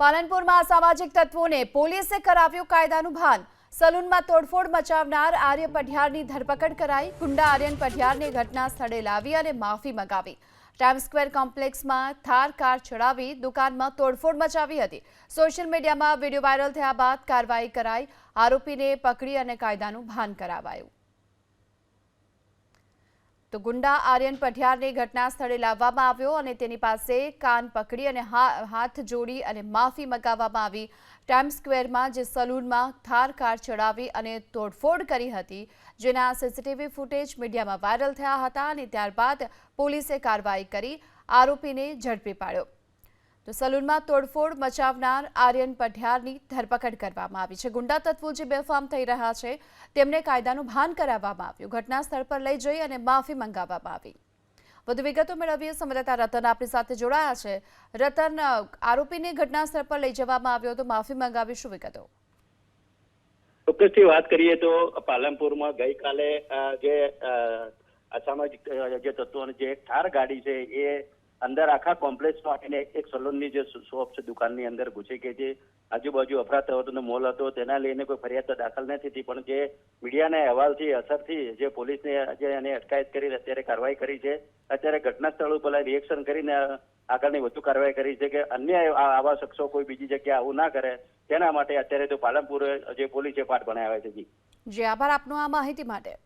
પાલનપુરમાં અસામાજિક તત્વોને પોલીસે કરાવ્યું કાયદાનું ભાન. સલૂનમાં તોડફોડ મચાવનાર આર્ય પઢિયારની ધરપકડ કરાઈ. ગુંડા આર્યન પઢિયારને ઘટના સ્થળે લાવી અને માફી મંગાવી. ટાઈમ સ્ક્વેર કોમ્પ્લેક્સમાં થાર કાર ચડાવી દુકાનમાં તોડફોડ મચાવી હતી. સોશિયલ મીડિયામાં વીડિયો વાયરલ થયા બાદ કાર્યવાહી કરાઈ. આરોપીને પકડી અને કાયદાનું ભાન કરાવાયું. તો ગુંડા આર્યન પઢિયારને ઘટના સ્થળે લાવવામાં આવ્યો અને તેની પાસે કાન પકડી અને હાથ જોડી અને માફી મગાવવામાં આવી. ટાઈમ સ્ક્વેરમાં જે સલૂનમાં થાર, કાર ચડાવી અને તોડફોડ કરી હતી, જેના સીસીટીવી ફૂટેજ મીડિયામાં વાયરલ થયા હતા અને ત્યારબાદ પોલીસે કાર્યવાહી કરી, આરોપીને ઝડપી પાડ્યો. તો સલૂનમાં તોડફોડ મચાવનાર આર્યન પઢિયારની ધરપકડ કરવામાં આવી છે. ગુંડા તત્વો જે બેફામ થઈ રહ્યા છે, તેમને કાયદાનું ભાન કરાવવામાં આવ્યું. ઘટના સ્થળ પર લઈ જઈ અને માફી મંગાવવામાં આવી. વધુ વિગતો મેળવીએ. સંવાદદાતા રતન આપણી સાથે જોડાયા છે. રતન આરોપીને ઘટના સ્થળ પર લઈ જવામાં આવ્યો તો માફી મંગાવી શું વિગતો? વાત કરીએ તો પાલનપુરમાં ગઈકાલે જે અસામાજિક જે તત્વોની જે ઠાર ગાડી છે, એ અંદર આખા કોમ્પ્લેક્સમાં આવીને એક સલૂનની જે શોપ છે, દુકાનની અંદર ઘૂસી ગઈ છે આજુબાજુ અફરાતફરીનો મોલ હતો, તેના લઈને કોઈ ફરિયાદ તો દાખલ નથી થઈ પણ જે મીડિયાના અહેવાલથી, અસરથી જે પોલીસને જે એને અટકાયત કરી, અત્યારે કાર્યવાહી કરી છે. અત્યારે ઘટના સ્થળ ઉપર રિએક્શન કરીને આગળની વધુ કાર્યવાહી કરી છે કે અન્ય આવા શખ્સો કોઈ બીજી જગ્યાએ આવું ના કરે, તેના માટે અત્યારે તો પાલનપુર જે પોલીસે પાઠ ભણાવ્યા છે જી. જે, આભાર આપનો આ માહિતી માટે.